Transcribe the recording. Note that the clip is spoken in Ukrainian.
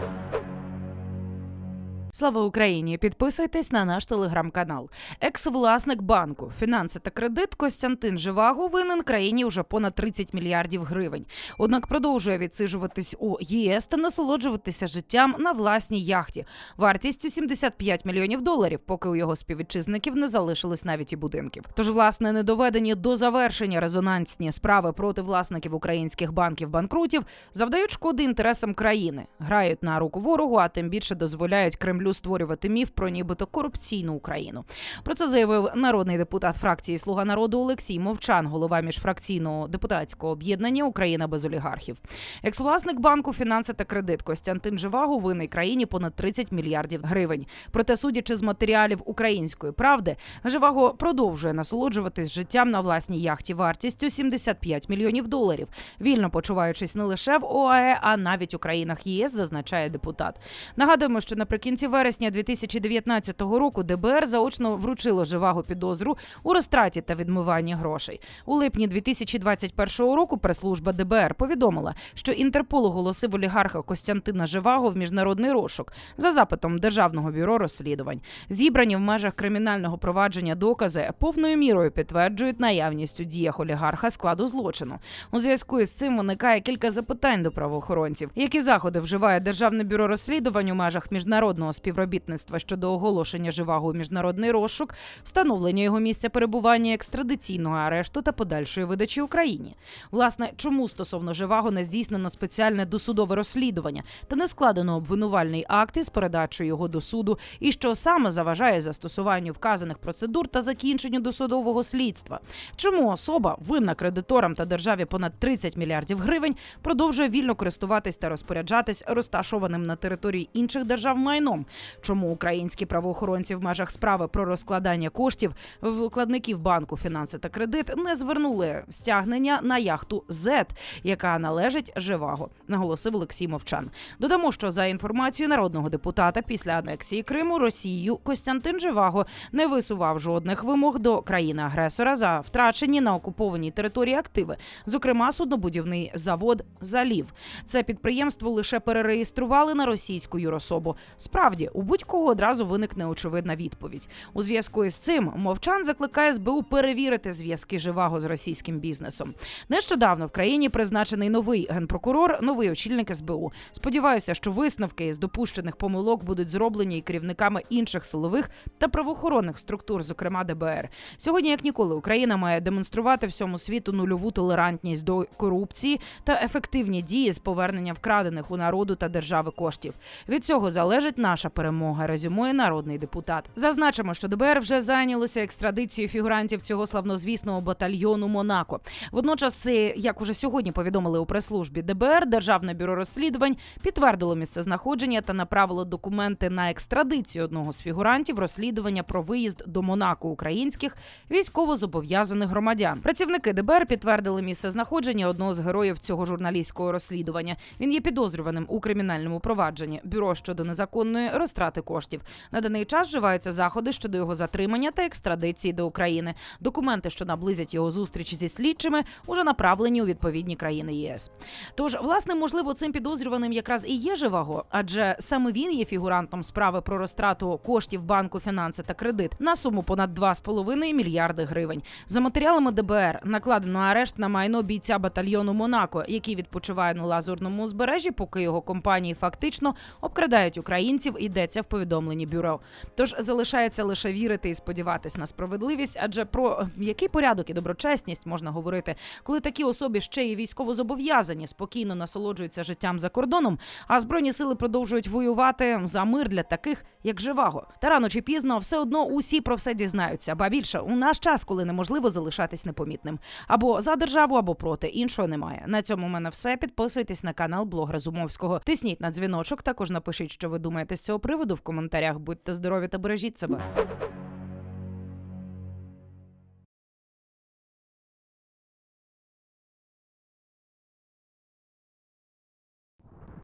Thank you. Слава Україні! Підписуйтесь на наш телеграм-канал. Екс-власник банку, фінанси та кредит Костянтин Живаго винен країні вже понад 30 мільярдів гривень. Однак продовжує відсиджуватись у ЄС та насолоджуватися життям на власній яхті вартістю 75 мільйонів доларів, поки у його співвітчизників не залишилось навіть і будинків. Тож, власне, не доведені до завершення резонансні справи проти власників українських банків банкрутів завдають шкоди інтересам країни, грають на руку ворогу, а тим більше дозволяють Кремлю створювати міф про нібито корупційну Україну. Про це заявив народний депутат фракції Слуга народу Олексій Мовчан, голова міжфракційного депутатського об'єднання Україна без олігархів. Екс-власник банку фінанси та кредит Костянтин Живаго винний країні понад 30 мільярдів гривень. Проте, судячи з матеріалів української правди, Живаго продовжує насолоджуватись життям на власній яхті вартістю 75 мільйонів доларів, вільно почуваючись не лише в ОАЕ, а навіть у країнах ЄС, зазначає депутат. Нагадуємо, що наприкінці вересня 2019 року ДБР заочно вручило Живаго підозру у розтраті та відмиванні грошей. У липні 2021 року прес-служба ДБР повідомила, що Інтерпол оголосив олігарха Костянтина Живаго в міжнародний розшук за запитом Державного бюро розслідувань. Зібрані в межах кримінального провадження докази повною мірою підтверджують наявність у діях олігарха складу злочину. У зв'язку із цим виникає кілька запитань до правоохоронців, які заходи вживає Державне бюро розслідувань у межах міжнародного співробітництва щодо оголошення живаго у міжнародний розшук, встановлення його місця перебування, екстрадиційного арешту та подальшої видачі Україні. Власне, чому стосовно живаго не здійснено спеціальне досудове розслідування та не складено обвинувальний акт із передачою його до суду, і що саме заважає застосуванню вказаних процедур та закінченню досудового слідства? Чому особа, винна кредиторам та державі понад 30 мільярдів гривень, продовжує вільно користуватись та розпоряджатись розташованим на території інших держав майном? Чому українські правоохоронці в межах справи про розкладання коштів вкладників банку фінанси та кредит не звернули стягнення на яхту Z, яка належить Живаго, наголосив Олексій Мовчан. Додамо, що за інформацією народного депутата після анексії Криму Росією Костянтин Живаго не висував жодних вимог до країни-агресора за втрачені на окупованій території активи, зокрема суднобудівний завод Залів. Це підприємство лише перереєстрували на російську юрособу. Справді, у будь-кого одразу виникне очевидна відповідь. У зв'язку із цим мовчан закликає СБУ перевірити зв'язки Живаго з російським бізнесом. Нещодавно в країні призначений новий генпрокурор, новий очільник СБУ. Сподіваюся, що висновки з допущених помилок будуть зроблені і керівниками інших силових та правоохоронних структур, зокрема ДБР. Сьогодні, як ніколи, Україна має демонструвати всьому світу нульову толерантність до корупції та ефективні дії з повернення вкрадених у народу та держави коштів. Від цього залежить наша перемога. Резюмує народний депутат. Зазначимо, що ДБР вже зайнялося екстрадицією фігурантів цього славнозвісного батальйону Монако. Водночас, як уже сьогодні повідомили у прес-службі ДБР, Державне бюро розслідувань підтвердило місце знаходження та направило документи на екстрадицію одного з фігурантів розслідування про виїзд до Монако українських військовозобов'язаних громадян. Працівники ДБР підтвердили місце знаходження одного з героїв цього журналістського розслідування. Він є підозрюваним у кримінальному провадженні. Бюро щодо незаконної розтрати коштів. На даний час вживаються заходи щодо його затримання та екстрадиції до України. Документи, що наблизять його зустрічі зі слідчими, уже направлені у відповідні країни ЄС. Тож, власне, можливо, цим підозрюваним якраз і є живаго, адже саме він є фігурантом справи про розтрату коштів банку фінанси та кредит на суму понад 2,5 мільярди гривень. За матеріалами ДБР накладено арешт на майно бійця батальйону Монако, який відпочиває на лазурному узбережжі, поки його компанії фактично обкрадають українців. Йдеться в повідомленні бюро. Тож залишається лише вірити і сподіватись на справедливість, адже про який порядок і доброчесність можна говорити, коли такі особи ще й військовозобов'язані, спокійно насолоджуються життям за кордоном, а збройні сили продовжують воювати за мир для таких, як живаго. Та рано чи пізно все одно усі про все дізнаються. Ба більше у наш час, коли неможливо залишатись непомітним, або за державу, або проти іншого немає. На цьому в мене все. Підписуйтесь на канал Блог Разумовського. Тисніть на дзвіночок. Також напишіть, що ви думаєте з цього приводу в коментарях. Будьте здорові та бережіть себе.